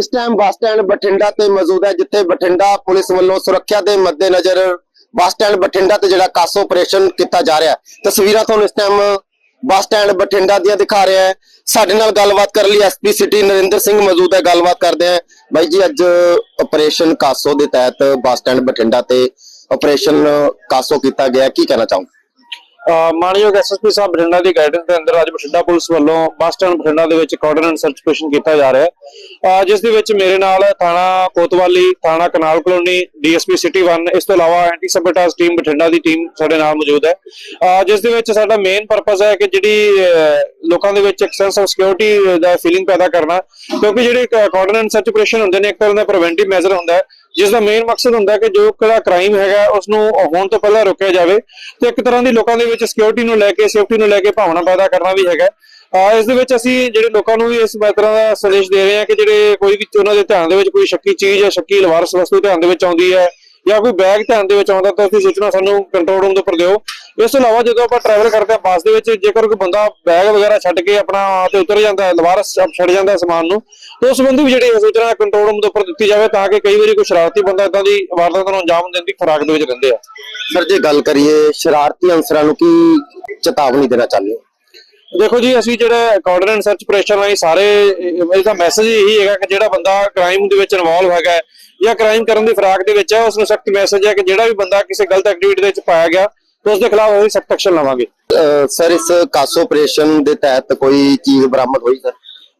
ਇਸ time bus stand Bathinda ਤੇ ਮੌਜੂਦ ਹੈ, ਜਿੱਥੇ ਬਠਿੰਡਾ ਪੁਲਿਸ ਵੱਲੋਂ ਸੁਰੱਖਿਆ ਦੇ ਮੱਦੇਨਜ਼ਰ ਬੱਸ ਸਟੈਂਡ ਬਠਿੰਡਾ ਤੇ ਜਿਹੜਾ ਕਾਸ ਆਪਰੇਸ਼ਨ ਕੀਤਾ ਜਾ ਰਿਹਾ ਹੈ। ਤਸਵੀਰਾਂ ਤੁਹਾਨੂੰ ਇਸ ਟਾਈਮ ਬੱਸ ਸਟੈਂਡ ਬਠਿੰਡਾ ਦੀਆਂ ਦਿਖਾ ਰਿਹਾ ਹੈ। ਸਾਡੇ ਨਾਲ ਗੱਲਬਾਤ ਕਰਨ ਲਈ ਐਸਪੀ ਸਿਟੀ ਨਰਿੰਦਰ ਸਿੰਘ ਮੌਜੂਦ ਹੈ, ਗੱਲਬਾਤ ਕਰਦੇ ਹਾਂ। ਬਾਈ ਜੀ, ਅੱਜ ਆਪਰੇਸ਼ਨ ਕਾਸੋ ਦੇ ਤਹਿਤ ਬੱਸ ਸਟੈਂਡ ਬਠਿੰਡਾ ਤੇ ਆਪਰੇਸ਼ਨ ਕਾਸੋ ਕੀਤਾ ਗਿਆ ਕੀ ਕਹਿਣਾ ਚਾਹੋ ਮਾਨਯੋਗ ਐਸਐਸਪੀ ਸਾਹਿਬ ਬਠਿੰਡਾ ਦੀ ਗਾਈਡੈਂਸ ਦੇ ਅੰਦਰ ਅੱਜ ਬਠਿੰਡਾ ਪੁਲਿਸ ਵੱਲੋਂ ਬੱਸ ਸਟੈਂਡ ਬਠਿੰਡਾ ਦੇ ਵਿੱਚ ਕੋਆਰਡੀਨੇਟ ਸਰਚ ਆਪਰੇਸ਼ਨ ਕੀਤਾ ਜਾ ਰਿਹਾ ਹੈ। ਜਿਸ ਦੇ ਵਿੱਚ ਮੇਰੇ ਨਾਲ ਥਾਣਾ ਕੋਤਵਾਲੀ, ਥਾਣਾ ਕਨਾਲ ਕਲੋਨੀ ਡੀਐਸਪੀ ਸਿਟੀ 1 ਇਸ ਤੋਂ ਇਲਾਵਾ ਐਂਟੀ ਸਬਟਾਸ ਟੀਮ ਬਠਿੰਡਾ ਦੀ ਟੀਮ ਸਾਡੇ ਨਾਲ ਮੌਜੂਦ ਹੈ। ਜਿਸ ਦੇ ਵਿੱਚ ਸਾਡਾ ਮੇਨ ਪਰਪਸ ਹੈ ਕਿ ਜਿਹੜੀ ਲੋਕਾਂ ਦੇ ਵਿੱਚ ਇੱਕ ਸੈਂਸ ਆਫ ਸਿਕਿਉਰਿਟੀ ਦਾ ਫੀਲਿੰਗ ਪੈਦਾ ਕਰਨਾ, ਕਿਉਂਕਿ ਜਿਹੜੇ ਕੋਆਰਡੀਨੇਟ ਸਰਚ ਆਪਰੇਸ਼ਨ ਹੁੰਦੇ ਨੇ, ਇੱਕ ਤਰ੍ਹਾਂ ਦਾ ਪ੍ਰੀਵੈਂਟਿਵ ਮੈਜ਼ਰ ਹੁੰਦਾ ਹੈ ਜਿਸ ਦਾ ਮੇਨ ਮਕਸਦ ਹੁੰਦਾ ਕਿ ਜੋ ਕਿਹੜਾ ਕ੍ਰਾਈਮ ਹੈਗਾ ਉਸ ਨੂੰ ਹੋਣ ਤੋਂ ਪਹਿਲਾਂ ਰੋਕਿਆ ਜਾਵੇ ਤੇ ਇੱਕ ਤਰ੍ਹਾਂ ਦੀ ਲੋਕਾਂ ਦੇ ਵਿੱਚ ਸਿਕਿਉਰਿਟੀ ਨੂੰ ਲੈ ਕੇ ਸੇਫਟੀ ਨੂੰ ਲੈ ਕੇ ਭਾਵਨਾ ਪੈਦਾ ਕਰਨਾ ਵੀ ਹੈਗਾ। ਆ, ਇਸ ਦੇ ਵਿੱਚ ਅਸੀਂ ਜਿਹੜੇ ਲੋਕਾਂ ਨੂੰ ਵੀ ਇਸ ਤਰ੍ਹਾਂ ਦਾ ਸੰਦੇਸ਼ ਦੇ ਰਹੇ ਹਾਂ ਕਿ ਜਿਹੜੇ ਕੋਈ ਵੀ ਉਹਨਾਂ ਦੇ ਧਿਆਨ ਦੇ ਵਿੱਚ ਕੋਈ ਸ਼ੱਕੀ ਚੀਜ਼ ਜਾਂ ਸ਼ੱਕੀ ਲਵਾਰਸ ਵਸਤੂ ਧਿਆਨ ਦੇ ਵਿੱਚ ਆਉਂਦੀ ਹੈ ਜਾਂ ਕੋਈ ਬੈਗ ਧਿਆਨ ਦੇ ਵਿੱਚ ਆਉਂਦਾ ਤਾਂ ਤੁਸੀਂ ਸੂਚਨਾ ਸਾਨੂੰ ਕੰਟਰੋਲ ਰੂਮ ਦੇ ਉੱਪਰ ਦਿਓ। ਇਸ ਤੋਂ ਇਲਾਵਾ ਜਦੋਂ ਆਪਾਂ ਟਰੈਵਲ ਕਰਦੇ ਹਾਂ ਬੱਸ ਦੇ ਵਿੱਚ ਜੇਕਰ ਕੋਈ ਬੰਦਾ ਬੈਗ ਵਗੈਰਾ ਛੱਡ ਕੇ ਆਪਣਾ ਤੇ ਉਤਰ ਜਾਂਦਾ ਹੈ ਲਵਾਰਸ ਛੱਡ ਜਾਂਦਾ ਹੈ ਸਮਾਨ ਨੂੰ ਉਸ ਸੰਬੰਧੀ ਵੀ ਜਿਹੜੀ ਸੂਚਨਾ ਕੰਟਰੋਲ ਰੂਮ ਦੇ ਉੱਪਰ ਦਿੱਤੀ ਜਾਵੇ ਤਾਂ ਕਿ ਕਈ ਵਾਰੀ ਕੋਈ ਸ਼ਰਾਰਤੀ ਬੰਦਾ ਇਦਾਂ ਦੀ ਵਾਰਦਾਤ ਨੂੰ ਅੰਜਾਮ ਦੇਣ ਦੀ ਖਰਾਕ ਦੇ ਵਿੱਚ ਰਹਿੰਦੇ ਆ। ਸਰ ਜੇ ਗੱਲ ਕਰੀਏ ਸ਼ਰਾਰਤੀ ਅਨਸਰਾਂ ਨੂੰ ਕੀ ਚੇਤਾਵਨੀ ਦੇਣਾ ਚਾਹੁੰਦੇ ਹੋ? ਦੇਖੋ ਜੀ ਅਸੀਂ ਜਿਹੜਾ ਕੋਆਰਡੀਨੇਟ ਸਰਚ ਆਪਰੇਸ਼ਨ ਰਾਹੀਂ ਸਾਰੇ ਇਹਦਾ ਮੈਸੇਜ ਇਹੀ ਹੈਗਾ ਕਿ ਜਿਹੜਾ ਬੰਦਾ ਕ੍ਰਾਈਮ ਦੇ ਵਿੱਚ ਇਨਵੋਲਵ ਹੈਗਾ ਹੈ ਜਾਂ ਕ੍ਰਾਈਮ ਕਰਨ ਦੀ ਫਰਾਕ ਦੇ ਵਿੱਚ ਹੈ ਉਸ ਨੂੰ ਸਖਤ ਮੈਸੇਜ ਹੈ ਕਿ ਜਿਹੜਾ ਵੀ ਬੰਦਾ ਕਿਸੇ ਗਲਤ ਐਕਟੀਵਿਟੀ ਦੇ ਵਿੱਚ ਪਾਇਆ ਗਿਆ ਤਾਂ ਉਸ ਦੇ ਖਿਲਾਫ ਅਸੀਂ ਸਖਤ ਐਕਸ਼ਨ ਲਵਾਂਗੇ। ਸਰ ਇਸ ਕਾਸੋ ਆਪਰੇਸ਼ਨ ਦੇ ਤਹਿਤ ਕੋਈ ਚੀਜ਼ ਬਰਾਮਦ ਹੋਈ ਸਰ?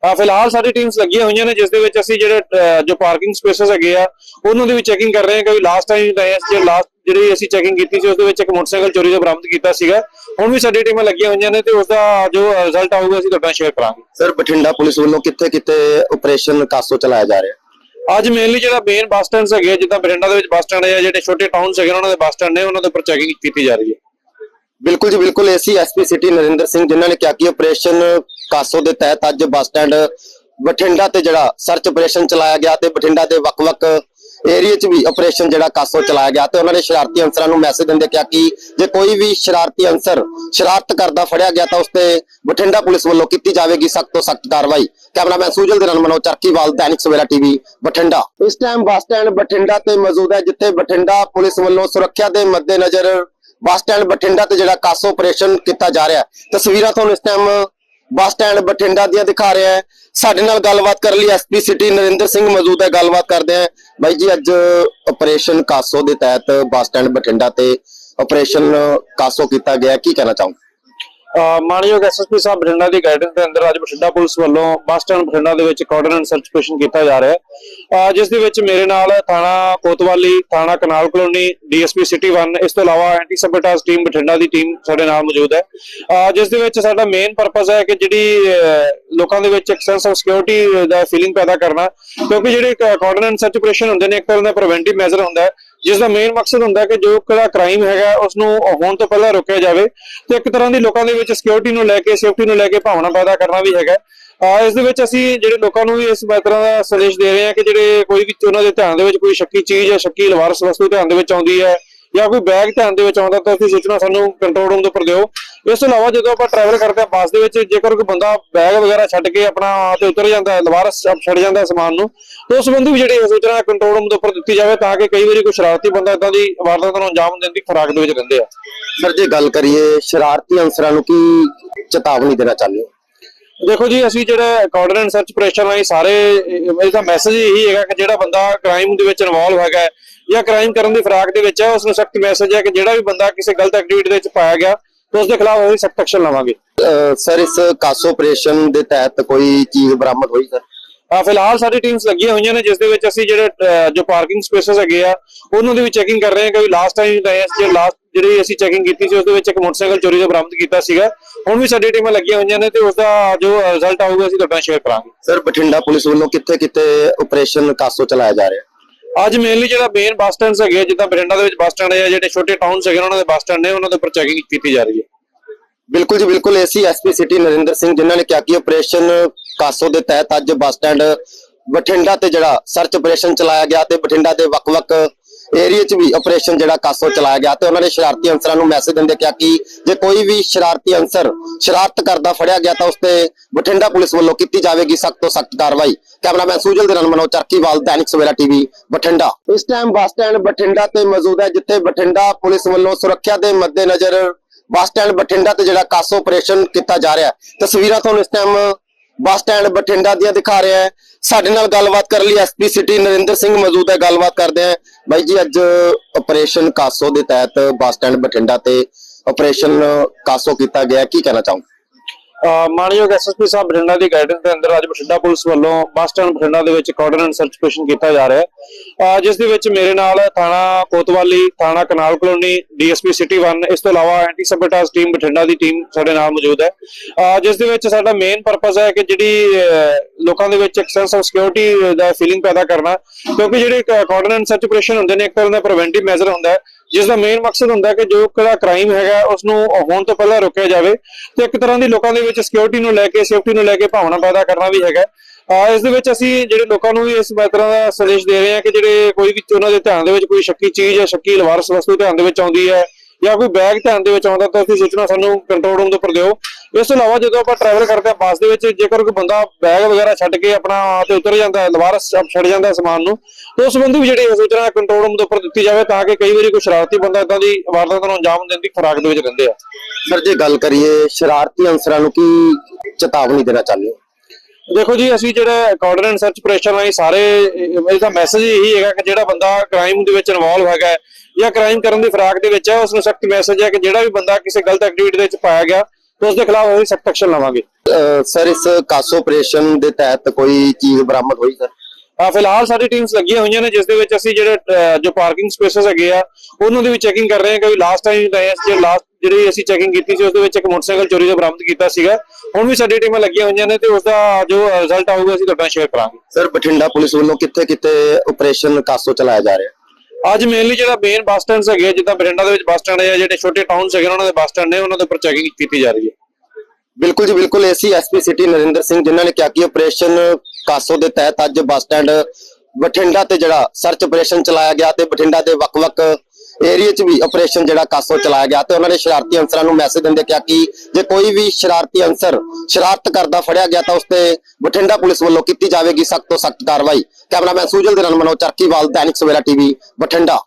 ਆ ਫਿਲਹਾਲ ਸਾਡੀ ਟੀਮਸ ਲੱਗੀਆਂ ਹੋਈਆਂ ਨੇ ਜਿਸ ਦੇ ਵਿੱਚ ਅਸੀਂ ਜਿਹੜੇ ਜੋ ਪਾਰਕਿੰਗ ਸਪੇਸਸ ਹੈਗੇ ਆ ਉਹਨਾਂ ਦੀ ਵੀ ਚੈਕਿੰਗ ਕਰ ਰਹੇ ਹਾਂ ਕਿ ਲਾਸਟ ਟਾਈਮ ਜਿਹੜੇ ਲਾਸਟ ਜਿਹੜੀ ਅਸੀਂ ਚੈਕਿੰਗ ਕੀਤੀ ਸੀ ਉਸ ਦੇ ਵਿੱਚ ਇੱਕ ਮੋਟਰਸਾਈਕਲ ਚੋਰੀ ਦਾ ਬਰਾਮਦ ਕੀਤਾ ਸੀਗਾ। ਹੁਣ ਵੀ ਸਾਡੀ ਟੀਮਾਂ ਲੱਗੀਆਂ ਹੋਈਆਂ ਨੇ ਤੇ ਉਸ ਦਾ ਜੋ ਰਿਜ਼ਲਟ ਆਊਗਾ ਅਸੀਂ ਤੁਹਾਡੇ ਸ਼ੇਅਰ ਕਰਾਂਗੇ। ਸਰ ਬਠਿੰਡਾ ਪੁਲਿਸ ਵੱਲੋਂ ਕਿੱਥੇ ਕਿੱਥੇ ਆਪਰੇਸ਼ਨ ਕਾਸੋ ਚਲਾਇਆ ਜਾ ਰਿਹਾ? ਅੱਜ ਮੇਨਲੀ ਜਿਹੜਾ ਮੇਨ ਬੱਸ ਸਟੈਂਡਸ ਹੈਗੇ ਜਿੱਦਾਂ ਬਠਿੰਡਾ ਦੇ ਵਿੱਚ ਬੱਸ ਸਟੈਂਡ ਹੈ ਜਿਹੜੇ ਛੋਟੇ ਟਾਊਨਸ ਹੈਗੇ ਉਹਨਾਂ ਦੇ ਬੱਸ ਸਟੈਂਡ ਨੇ, ਉਹਨਾਂ ਦੇ ਉੱਪਰ ਚੈਕਿੰਗ ਕੀਤੀ ਜਾ ਰਹੀ ਹੈ। ਬਿਲਕੁਲ ਜੀ, ਬਿਲਕੁਲ AC SP city Narinder Singh, ਜਿਨ੍ਹਾਂ ਨੇ ਕਿਹਾ ਕਿ ਆਪਰੇਸ਼ਨ ਕਾਸੋ ਦੇ ਤਹਿਤ ਅੱਜ ਬੱਸ ਸਟੈਂਡ ਬਠਿੰਡਾ ਤੇ ਜਿਹੜਾ ਸਰਚ ਆਪਰੇਸ਼ਨ ਚਲਾਇਆ ਗਿਆ ਤੇ ਬਠਿੰਡਾ ਦੇ ਵੱਖ-ਵੱਖ ਏਰੀਆ 'ਚ ਵੀ ਆਪਰੇਸ਼ਨ ਜਿਹੜਾ ਕਾਸੋ ਚਲਾਇਆ ਗਿਆ ਤੇ ਉਹਨਾਂ ਨੇ ਸ਼ਰਾਰਤੀ ਅਨਸਰਾਂ ਨੂੰ ਮੈਸੇਜ ਦਿੰਦੇ ਕਿਹਾ ਕਿ ਜੇ ਕੋਈ ਵੀ ਸ਼ਰਾਰਤੀ ਅਨਸਰ ਸ਼ਰਾਰਤ ਕਰਦਾ ਫੜਿਆ ਗਿਆ ਤਾਂ ਉਸ ਤੇ ਬਠਿੰਡਾ ਪੁਲਿਸ ਵੱਲੋਂ ਕੀਤੀ ਜਾਵੇਗੀ ਸਖਤ ਤੋਂ ਸਖਤ ਕਾਰਵਾਈ। ਕੈਮਰਾਮੈਨ ਸੂਜਲ ਦੇ ਨਾਲ ਮਨੋਜ ਚਰਕੀਵਾਲ, ਦੈਨਿਕ ਸਵੇਰਾ ਟੀਵੀ, ਬਠਿੰਡਾ। ਇਸ ਟਾਈਮ ਬੱਸ ਸਟੈਂਡ ਬਠਿੰਡਾ ਤੇ ਮੌਜੂਦ ਹੈ, ਜਿੱਥੇ ਬਠਿੰਡਾ ਪੁਲਿਸ ਵੱਲੋਂ ਸੁਰੱਖਿਆ ਦੇ ਮੱਦੇਨਜ਼ਰ ਬੱਸ ਸਟੈਂਡ ਬਠਿੰਡਾ ਤੇ ਜਿਹੜਾ ਕਾਸੋ ਆਪਰੇਸ਼ਨ ਕੀਤਾ ਜਾ ਰਿਹਾ ਤਸਵੀਰਾਂ ਤੁਹਾਨੂੰ ਇਸ ਟਾਈਮ ਬੱਸ ਸਟੈਂਡ ਬਠਿੰਡਾ ਦੀਆਂ ਦਿਖਾ ਰਿਹਾ ਹੈ। ਸਾਡੇ ਨਾਲ ਗੱਲਬਾਤ ਕਰਨ ਲਈ ਐਸਪੀ ਸਿਟੀ ਨਰਿੰਦਰ ਸਿੰਘ ਮੌਜੂਦ ਹੈ। ਗੱਲਬਾਤ ਕਰਦੇ ਹਾਂ। ਬਾਈ ਜੀ, ਅੱਜ ਆਪਰੇਸ਼ਨ ਕਾਸੋ ਦੇ ਤਹਿਤ ਬੱਸ ਸਟੈਂਡ ਬਠਿੰਡਾ ਤੇ ਆਪਰੇਸ਼ਨ ਕਾਸੋ ਕੀਤਾ ਗਿਆ ਕੀ ਕਹਿਣਾ ਚਾਹੋ ਮਾਨਯੋਗ ਐਸਐਸਪੀ ਸਾਹਿਬ ਬਠਿੰਡਾ ਦੀ ਗਾਈਡੈਂਸ ਦੇ ਅੰਦਰ ਅੱਜ ਬਠਿੰਡਾ ਪੁਲਿਸ ਵੱਲੋਂ ਬੱਸ ਸਟੈਂਡ ਬਠਿੰਡਾ ਦੇ ਵਿੱਚ ਕੋਆਰਡੀਨੇਟ ਸਰਚ ਆਪਰੇਸ਼ਨ ਕੀਤਾ ਜਾ ਰਿਹਾ ਹੈ। ਜਿਸ ਦੇ ਵਿੱਚ ਮੇਰੇ ਨਾਲ ਥਾਣਾ ਕੋਤਵਾਲੀ, ਥਾਣਾ ਕਨਾਲ ਕਲੋਨੀ ਡੀਐਸਪੀ ਸਿਟੀ 1 ਇਸ ਤੋਂ ਇਲਾਵਾ ਐਂਟੀ ਸਬਟਾਸ ਟੀਮ ਬਠਿੰਡਾ ਦੀ ਟੀਮ ਸਾਡੇ ਨਾਲ ਮੌਜੂਦ ਹੈ। ਜਿਸ ਦੇ ਵਿੱਚ ਸਾਡਾ ਮੇਨ ਪਰਪਸ ਹੈ ਕਿ ਜਿਹੜੀ ਲੋਕਾਂ ਦੇ ਵਿੱਚ ਇੱਕ ਸੈਂਸ ਆਫ ਸਿਕਿਉਰਿਟੀ ਦਾ ਫੀਲਿੰਗ ਪੈਦਾ ਕਰਨਾ, ਕਿਉਂਕਿ ਜਿਹੜੇ ਕੋਆਰਡੀਨੇਟ ਸਰਚ ਆਪਰੇਸ਼ਨ ਹੁੰਦੇ ਨੇ, ਇੱਕ ਤਰ੍ਹਾਂ ਦਾ ਪ੍ਰੀਵੈਂਟਿਵ ਮੈਜ਼ਰ ਹੁੰਦਾ ਹੈ। ਜਿਸ ਦਾ ਮੇਨ ਮਕਸਦ ਹੁੰਦਾ ਕਿ ਜੋ ਕਿਹੜਾ ਕ੍ਰਾਈਮ ਹੈਗਾ ਉਸ ਨੂੰ ਹੋਣ ਤੋਂ ਪਹਿਲਾਂ ਰੋਕਿਆ ਜਾਵੇ ਤੇ ਇੱਕ ਤਰ੍ਹਾਂ ਦੀ ਲੋਕਾਂ ਦੇ ਵਿੱਚ ਸਿਕਿਉਰਿਟੀ ਨੂੰ ਲੈ ਕੇ ਸੇਫਟੀ ਨੂੰ ਲੈ ਕੇ ਭਾਵਨਾ ਪੈਦਾ ਕਰਨਾ ਵੀ ਹੈਗਾ। ਆ, ਇਸ ਦੇ ਵਿੱਚ ਅਸੀਂ ਜਿਹੜੇ ਲੋਕਾਂ ਨੂੰ ਵੀ ਇਸ ਤਰ੍ਹਾਂ ਦਾ ਸੰਦੇਸ਼ ਦੇ ਰਹੇ ਹਾਂ ਕਿ ਜਿਹੜੇ ਕੋਈ ਵੀ ਉਹਨਾਂ ਦੇ ਧਿਆਨ ਦੇ ਵਿੱਚ ਕੋਈ ਸ਼ੱਕੀ ਚੀਜ਼ ਜਾਂ ਸ਼ੱਕੀ ਲਵਾਰਸ ਵਸਤੂ ਧਿਆਨ ਦੇ ਵਿੱਚ ਆਉਂਦੀ ਹੈ ਜਾਂ ਕੋਈ ਬੈਗ ਧਿਆਨ ਦੇ ਵਿੱਚ ਆਉਂਦਾ ਤਾਂ ਤੁਸੀਂ ਸੂਚਨਾ ਸਾਨੂੰ ਕੰਟਰੋਲ ਰੂਮ ਦੇ ਉੱਪਰ ਦਿਓ। ਇਸ ਤੋਂ ਇਲਾਵਾ ਜਦੋਂ ਆਪਾਂ ਟਰੈਵਲ ਕਰਦੇ ਹਾਂ ਬੱਸ ਦੇ ਵਿੱਚ ਜੇਕਰ ਕੋਈ ਬੰਦਾ ਬੈਗ ਵਗੈਰਾ ਛੱਡ ਕੇ ਆਪਣਾ ਤੇ ਉਤਰ ਜਾਂਦਾ ਹੈ ਲਵਾਰਸ ਛੱਡ ਜਾਂਦਾ ਸਮਾਨ ਨੂੰ ਤਾਂ ਉਸ ਸੰਬੰਧੀ ਵੀ ਜਿਹੜੀ ਸੂਚਨਾ ਕੰਟਰੋਲ ਰੂਮ ਦੇ ਉੱਪਰ ਦਿੱਤੀ ਜਾਵੇ ਤਾਂ ਕਿ ਕਈ ਵਾਰੀ ਕੋਈ ਸ਼ਰਾਰਤੀ ਬੰਦਾ ਇਦਾਂ ਦੀ ਵਾਰਦਾਤ ਨੂੰ ਅੰਜਾਮ ਦੇਣ ਦੀ ਖਰਾਕ ਦੇ ਵਿੱਚ ਰਹਿੰਦੇ ਆ। ਸਰ ਜੇ ਗੱਲ ਕਰੀਏ ਸ਼ਰਾਰਤੀ ਅਨਸਰਾਂ ਨੂੰ ਕੀ ਚੇਤਾਵਨੀ ਦੇਣਾ ਚਾਹੁੰਦੇ ਹੋ? ਦੇਖੋ ਜੀ ਅਸੀਂ ਜਿਹੜਾ ਕੋਆਰਡੀਨੇਟ ਸਰਚ ਆਪਰੇਸ਼ਨ ਰਾਹੀਂ ਸਾਰੇ ਇਹਦਾ ਮੈਸੇਜ ਇਹੀ ਹੈਗਾ ਕਿ ਜਿਹੜਾ ਬੰਦਾ ਕ੍ਰਾਈਮ ਦੇ ਵਿੱਚ ਇਨਵੋਲਵ ਹੈਗਾ ਜਾਂ ਕ੍ਰਾਈਮ ਕਰਨ ਦੀ ਫਰਾਕ ਦੇ ਵਿੱਚ ਹੈ ਉਸ ਨੂੰ ਸਖਤ ਮੈਸੇਜ ਹੈ ਕਿ ਜਿਹੜਾ ਵੀ ਬੰਦਾ ਕਿਸੇ ਗਲਤ ਐਕਟੀਵਿਟੀ ਦੇ ਵਿੱਚ ਪਾਇਆ ਗਿਆ ਤਾਂ ਉਸ ਦੇ ਖਿਲਾਫ ਅਸੀਂ ਸਖਤ ਐਕਸ਼ਨ ਲਵਾਂਗੇ। ਸਰ ਇਸ ਕਾਸੋ ਆਪਰੇਸ਼ਨ ਦੇ ਤਹਿਤ ਕੋਈ ਚੀਜ਼ ਬਰਾਮਦ ਹੋਈ ਸਰ? ਆ ਫਿਲਹਾਲ ਸਾਡੀ ਟੀਮਸ ਲੱਗੀਆਂ ਹੋਈਆਂ ਨੇ ਜਿਸ ਦੇ ਵਿੱਚ ਅਸੀਂ ਜਿਹੜੇ ਜੋ ਪਾਰਕਿੰਗ ਸਪੇਸਸ ਹੈਗੇ ਆ ਉਹਨਾਂ ਦੀ ਵੀ ਚੈਕਿੰਗ ਕਰ ਰਹੇ ਹਾਂ ਕਿ ਲਾਸਟ ਟਾਈਮ ਜਿਹੜੇ ਲਾਸਟ ਜਿਹੜੀ ਅਸੀਂ ਚੈਕਿੰਗ ਕੀਤੀ ਸੀ ਉਸ ਦੇ ਵਿੱਚ ਇੱਕ ਮੋਟਰਸਾਈਕਲ ਚੋਰੀ ਦਾ ਬਰਾਮਦ ਕੀਤਾ ਸੀਗਾ। ਹੁਣ ਵੀ ਸਾਡੀ ਟੀਮਾਂ ਲੱਗੀਆਂ ਹੋਈਆਂ ਨੇ ਤੇ ਉਸ ਦਾ ਜੋ ਰਿਜ਼ਲਟ ਆਊਗਾ ਅਸੀਂ ਤੁਹਾਡੇ ਨਾਲ ਸ਼ੇਅਰ ਕਰਾਂਗੇ। ਸਰ ਬਠਿੰਡਾ ਪੁਲਿਸ ਵੱਲੋਂ ਕਿੱਥੇ ਕਿੱਥੇ ਆਪਰੇਸ਼ਨ ਕਾਸੋ ਚਲਾਇਆ ਜਾ ਰਿਹਾ? ਹੈ ਅੱਜ ਮੇਨਲੀ ਜਿਹੜਾ ਮੇਨ ਬੱਸ ਸਟੈਂਡਸ ਹੈਗੇ ਜਿੱਦਾਂ ਬਠਿੰਡਾ ਦੇ ਵਿੱਚ ਬੱਸ ਸਟੈਂਡ ਹੈ ਜਿਹੜੇ ਛੋਟੇ ਟਾਊਨਸ ਹੈਗੇ ਉਹਨਾਂ ਦੇ ਬੱਸ ਸਟੈਂਡ ਨੇ, ਉਹਨਾਂ ਦੇ ਉੱਪਰ ਚੈਕਿੰਗ ਕੀਤੀ ਜਾ ਰਹੀ ਹੈ। ਬਿਲਕੁਲ ਜੀ, ਬਿਲਕੁਲ AC SP city Narinder Singh ਜਿਨ੍ਹਾਂ ਨੇ ਕਿਹਾ ਕਿ ਆਪਰੇਸ਼ਨ ਕਾਸੋ ਦੇ ਤਹਿਤ ਅੱਜ ਬੱਸ ਸਟੈਂਡ ਬਠਿੰਡਾ ਤੇ ਜਿਹੜਾ ਸਰਚ ਆਪਰੇਸ਼ਨ ਚਲਾਇਆ ਗਿਆ ਤੇ ਬਠਿੰਡਾ ਦੇ ਵੱਖ-ਵੱਖ ਏਰੀਆ 'ਚ ਵੀ ਆਪਰੇਸ਼ਨ ਜਿਹੜਾ ਕਾਸੋ ਚਲਾਇਆ ਗਿਆ ਤੇ ਉਹਨਾਂ ਨੇ ਸ਼ਰਾਰਤੀ ਅਨਸਰਾਂ ਨੂੰ ਮੈਸੇਜ ਦਿੰਦੇ ਕਿਹਾ ਕਿ ਜੇ ਕੋਈ ਵੀ ਸ਼ਰਾਰਤੀ ਅਨਸਰ ਸ਼ਰਾਰਤ ਕਰਦਾ ਫੜਿਆ ਗਿਆ ਤਾਂ ਉਸ ਤੇ ਬਠਿੰਡਾ ਪੁਲਿਸ ਵੱਲੋਂ ਕੀਤੀ ਜਾਵੇਗੀ ਸਖਤ ਤੋਂ ਸਖਤ ਕਾਰਵਾਈ। ਕੈਮਰਾਮੈਨ ਸੂਜਲ ਦੇ ਨਾਲ ਮਨੋਜ ਚਰਕੀਵਾਲ, ਦੈਨਿਕ ਸਵੇਰਾ ਟੀਵੀ, ਬਠਿੰਡਾ। ਇਸ ਟਾਈਮ ਬੱਸ ਸਟੈਂਡ ਬਠਿੰਡਾ ਤੇ ਮੌਜੂਦ ਹੈ, ਜਿੱਥੇ ਬਠਿੰਡਾ ਪੁਲਿਸ ਵੱਲੋਂ ਸੁਰੱਖਿਆ ਦੇ ਮੱਦੇਨਜ਼ਰ ਬੱਸ ਸਟੈਂਡ ਬਠਿੰਡਾ ਤੇ ਜਿਹੜਾ ਕਾਸੋ ਆਪਰੇਸ਼ਨ ਕੀਤਾ ਜਾ ਰਿਹਾ ਤਸਵੀਰਾਂ ਤੁਹਾਨੂੰ ਇਸ ਟਾਈਮ ਬੱਸ ਸਟੈਂਡ ਬਠਿੰਡਾ ਦੀਆਂ ਦਿਖਾ ਰਿਹਾ ਹੈ। ਸਾਡੇ ਨਾਲ ਗੱਲਬਾਤ ਕਰਨ ਲਈ ਐਸਪੀ ਸਿਟੀ ਨਰਿੰਦਰ ਸਿੰਘ ਮੌਜੂਦ ਹੈ। ਗੱਲਬਾਤ ਕਰਦੇ ਹਾਂ। ਬਾਈ ਜੀ, ਅੱਜ ਆਪਰੇਸ਼ਨ ਕਾਸੋ ਦੇ ਤਹਿਤ ਬੱਸ ਸਟੈਂਡ ਬਠਿੰਡਾ ਤੇ ਆਪਰੇਸ਼ਨ ਕਾਸੋ ਕੀਤਾ ਗਿਆ ਕੀ ਕਹਿਣਾ ਚਾਹੋਗੇ? ਅਹ ਮਾਣਯੋਗ ਐਸਐਸਪੀ ਸਾਹਿਬ ਬਠਿੰਡਾ ਦੀ ਗਾਈਡੈਂਸ ਦੇ ਅੰਦਰ ਅੱਜ ਬਠਿੰਡਾ ਪੁਲਿਸ ਵੱਲੋਂ ਬੱਸ ਸਟੈਂਡ ਬਠਿੰਡਾ ਦੇ ਵਿੱਚ ਕੋਆਰਡੀਨੇਟ ਸਰਚ ਆਪਰੇਸ਼ਨ ਕੀਤਾ ਜਾ ਰਿਹਾ ਹੈ। ਜਿਸ ਦੇ ਵਿੱਚ ਮੇਰੇ ਨਾਲ ਥਾਣਾ ਕੋਤਵਾਲੀ, ਥਾਣਾ ਕਨਾਲ ਕਲੋਨੀ ਡੀਐਸਪੀ ਸਿਟੀ 1 ਇਸ ਤੋਂ ਇਲਾਵਾ ਐਂਟੀ ਸਬਟਾਸ ਟੀਮ ਬਠਿੰਡਾ ਦੀ ਟੀਮ ਸਾਡੇ ਨਾਲ ਮੌਜੂਦ ਹੈ। ਜਿਸ ਦੇ ਵਿੱਚ ਸਾਡਾ ਮੇਨ ਪਰਪਸ ਹੈ ਕਿ ਜਿਹੜੀ ਲੋਕਾਂ ਦੇ ਵਿੱਚ ਇੱਕ ਸੈਂਸ ਆਫ ਸਿਕਿਉਰਿਟੀ ਦਾ ਫੀਲਿੰਗ ਪੈਦਾ ਕਰਨਾ, ਕਿਉਂਕਿ ਜਿਹੜੇ ਕੋਆਰਡੀਨੇਟ ਸਰਚ ਆਪਰੇਸ਼ਨ ਹੁੰਦੇ ਨੇ, ਇੱਕ ਤਰ੍ਹਾਂ ਦਾ ਪ੍ਰੀਵੈਂਟਿਵ ਮੈਜ਼ਰ ਹੁੰਦਾ ਹੈ। ਜਿਸ ਦਾ ਮੇਨ ਮਕਸਦ ਹੁੰਦਾ ਕਿ ਜੋ ਕਿਹੜਾ ਕ੍ਰਾਈਮ ਹੈਗਾ ਉਸ ਨੂੰ ਹੋਣ ਤੋਂ ਪਹਿਲਾਂ ਰੋਕਿਆ ਜਾਵੇ ਤੇ ਇੱਕ ਤਰ੍ਹਾਂ ਦੀ ਲੋਕਾਂ ਦੇ ਵਿੱਚ ਸਿਕਿਉਰਿਟੀ ਨੂੰ ਲੈ ਕੇ ਸੇਫਟੀ ਨੂੰ ਲੈ ਕੇ ਭਾਵਨਾ ਪੈਦਾ ਕਰਨਾ ਵੀ ਹੈਗਾ। ਇਸ ਦੇ ਵਿੱਚ ਅਸੀਂ ਜਿਹੜੇ ਲੋਕਾਂ ਨੂੰ ਵੀ ਇਸ ਤਰ੍ਹਾਂ ਦਾ ਸੰਦੇਸ਼ ਦੇ ਰਹੇ ਹਾਂ ਕਿ ਜਿਹੜੇ ਕੋਈ ਵੀ ਉਹਨਾਂ ਦੇ ਧਿਆਨ ਦੇ ਵਿੱਚ ਕੋਈ ਸ਼ੱਕੀ ਚੀਜ਼ ਜਾਂ ਸ਼ੱਕੀ ਲਵਾਰਸ ਵਸਤੂ ਧਿਆਨ ਦੇ ਵਿੱਚ ਆਉਂਦੀ ਹੈ ਜਾਂ ਕੋਈ ਬੈਗ ਧਿਆਨ ਦੇ ਵਿੱਚ ਆਉਂਦਾ ਤਾਂ ਤੁਸੀਂ ਸੂਚਨਾ ਸਾਨੂੰ ਕੰਟਰੋਲ ਰੂਮ ਦੇ ਉੱਪਰ ਦਿਓ। ਇਸ ਤੋਂ ਇਲਾਵਾ ਜਦੋਂ ਆਪਾਂ ਟਰੈਵਲ ਕਰਦੇ ਹਾਂ ਬੱਸ ਦੇ ਵਿੱਚ ਜੇਕਰ ਕੋਈ ਬੰਦਾ ਬੈਗ ਵਗੈਰਾ ਛੱਡ ਕੇ ਆਪਣਾ ਤੇ ਉਤਰ ਜਾਂਦਾ ਹੈ ਲਵਾਰਸ ਛੱਡ ਜਾਂਦਾ ਸਮਾਨ ਨੂੰ ਤਾਂ ਉਸ ਸੰਬੰਧੀ ਵੀ ਜਿਹੜੀ ਸੂਚਨਾ ਕੰਟਰੋਲ ਰੂਮ ਦੇ ਉੱਪਰ ਦਿੱਤੀ ਜਾਵੇ ਤਾਂ ਕਿ ਕਈ ਵਾਰੀ ਕੋਈ ਸ਼ਰਾਰਤੀ ਬੰਦਾ ਇਦਾਂ ਦੀ ਵਾਰਦਾਤ ਨੂੰ ਅੰਜਾਮ ਦੇਣ ਦੀ ਫਰਾਕ ਦੇ ਵਿੱਚ ਰਹਿੰਦੇ ਆ। ਸਰ ਜੇ ਗੱਲ ਕਰੀਏ ਸ਼ਰਾਰਤੀ ਅਨਸਰਾਂ ਨੂੰ ਕੀ ਚੇਤਾਵਨੀ ਦੇਣਾ ਚਾਹੁੰਦੇ ਹੋ? ਦੇਖੋ ਜੀ ਅਸੀਂ ਜਿਹੜਾ ਕੋਆਰਡੀਨੇਟ ਸਰਚ ਆਪਰੇਸ਼ਨ ਰਾਹੀਂ ਸਾਰੇ ਇਹ- ਇਹਦਾ ਮੈਸੇਜ ਇਹੀ ਹੈਗਾ ਕਿ ਜਿਹੜਾ ਬੰਦਾ ਕ੍ਰਾਈਮ ਦੇ ਵਿੱਚ ਇਨਵੋਲਵ ਹੈਗਾ ਜਾਂ ਕ੍ਰਾਈਮ ਕਰਨ ਦੀ ਫਰਾਕ ਦੇ ਵਿੱਚ ਹੈ ਉਸ ਨੂੰ ਸਖਤ ਮੈਸੇਜ ਹੈ ਕਿ ਜਿਹੜਾ ਵੀ ਬੰਦਾ ਕਿਸੇ ਗਲਤ ਐਕਟੀਵਿਟੀ ਦੇ ਵਿੱਚ ਪਾਇਆ ਗਿਆ ਉਸ ਦੇ ਖਿਲਾਫ ਅਸੀਂ ਸਖਤ ਐਕਸ਼ਨ ਲਵਾਂਗੇ। ਸਰ ਇਸ ਕਾਸੋ ਆਪਰੇਸ਼ਨ ਦੇ ਤਹਿਤ ਕੋਈ ਚੀਜ਼ ਬਰਾਮਦ ਹੋਈ ਸਰ? ਆ ਫਿਲਹਾਲ ਸਾਡੀ ਟੀਮਸ ਲੱਗੀਆਂ ਹੋਈਆਂ ਨੇ ਜਿਸ ਦੇ ਵਿੱਚ ਅਸੀਂ ਜਿਹੜੇ ਜੋ ਪਾਰਕਿੰਗ ਸਪੇਸਸ ਹੈਗੇ ਆ ਉਹਨਾਂ ਦੀ ਵੀ ਚੈਕਿੰਗ ਕਰ ਰਹੇ ਹਾਂ ਕਿ ਲਾਸਟ ਟਾਈਮ ਗਏ ਸੀ ਲਾਸਟ ਜਿਹੜੀ ਅਸੀਂ ਚੈਕਿੰਗ ਕੀਤੀ ਸੀ ਉਸ ਦੇ ਵਿੱਚ ਇੱਕ ਮੋਟਰਸਾਈਕਲ ਚੋਰੀ ਦਾ ਬਰਾਮਦ ਕੀਤਾ ਸੀਗਾ। ਹੁਣ ਵੀ ਸਾਡੀ ਟੀਮਾਂ ਲੱਗੀਆਂ ਹੋਈਆਂ ਨੇ ਤੇ ਉਸ ਦਾ ਜੋ ਰਿਜ਼ਲਟ ਆਊਗਾ ਅਸੀਂ ਤੁਹਾਡੇ ਨਾਲ ਸ਼ੇਅਰ ਕਰਾਂਗੇ। ਸਰ ਬਠਿੰਡਾ ਪੁਲਿਸ ਵੱਲੋਂ ਕਿੱਥੇ ਕਿੱਥੇ ਆਪਰੇਸ਼ਨ ਕਾਸੋ ਚਲਾਇਆ ਜਾ ਰਿਹਾ? ਅੱਜ ਮੇਨਲੀ ਜਿਹੜਾ ਮੇਨ ਬੱਸ ਸਟੈਂਡਸ ਹੈਗੇ ਜਿੱਦਾਂ ਬਠਿੰਡਾ ਦੇ ਵਿੱਚ ਬੱਸ ਸਟੈਂਡ ਹੈ ਜਿਹੜੇ ਛੋਟੇ ਟਾਊਨਸ ਹੈਗੇ ਉਹਨਾਂ ਦੇ ਬੱਸ ਸਟੈਂਡ ਨੇ, ਉਹਨਾਂ ਦੇ ਉੱਪਰ ਚੈਕਿੰਗ ਕੀਤੀ ਜਾ ਰਹੀ ਹੈ। ਬਿਲਕੁਲ ਜੀ, ਬਿਲਕੁਲ AC SP city Narinder Singh, ਜਿਨ੍ਹਾਂ ਨੇ ਕਿਹਾ ਕਿ ਆਪਰੇਸ਼ਨ ਕਾਸੋ ਦੇ ਤਹਿਤ ਅੱਜ ਬੱਸ ਸਟੈਂਡ ਬਠਿੰਡਾ ਤੇ ਜਿਹੜਾ ਸਰਚ ਆਪਰੇਸ਼ਨ ਚਲਾਇਆ ਗਿਆ ਤੇ ਬਠਿੰਡਾ ਦੇ ਵੱਖ-ਵੱਖ ਏਰੀਆ 'ਚ ਵੀ ਆਪਰੇਸ਼ਨ ਜਿਹੜਾ ਕਾਸੋ ਚਲਾਇਆ ਗਿਆ ਤੇ ਉਹਨਾਂ ਨੇ ਸ਼ਰਾਰਤੀ ਅਨਸਰਾਂ ਨੂੰ ਮੈਸੇਜ ਦਿੰਦੇ ਕਿਹਾ ਕਿ ਜੇ ਕੋਈ ਵੀ ਸ਼ਰਾਰਤੀ ਅਨਸਰ ਸ਼ਰਾਰਤ ਕਰਦਾ ਫੜਿਆ ਗਿਆ ਤਾਂ ਉਸ ਤੇ ਬਠਿੰਡਾ ਪੁਲਿਸ ਵੱਲੋਂ ਕੀਤੀ ਜਾਵੇਗੀ ਸਖਤ ਤੋਂ ਸਖਤ ਕਾਰਵਾਈ। ਕੈਮਰਾਮੈਨ ਸੂਜਲ ਦੇ ਨਾਲ ਮਨੋਜ ਚਰਕੀਵਾਲ ਦੈਨਿਕ ਸਵੇਰਾ ਟੀਵੀ, ਬਠਿੰਡਾ।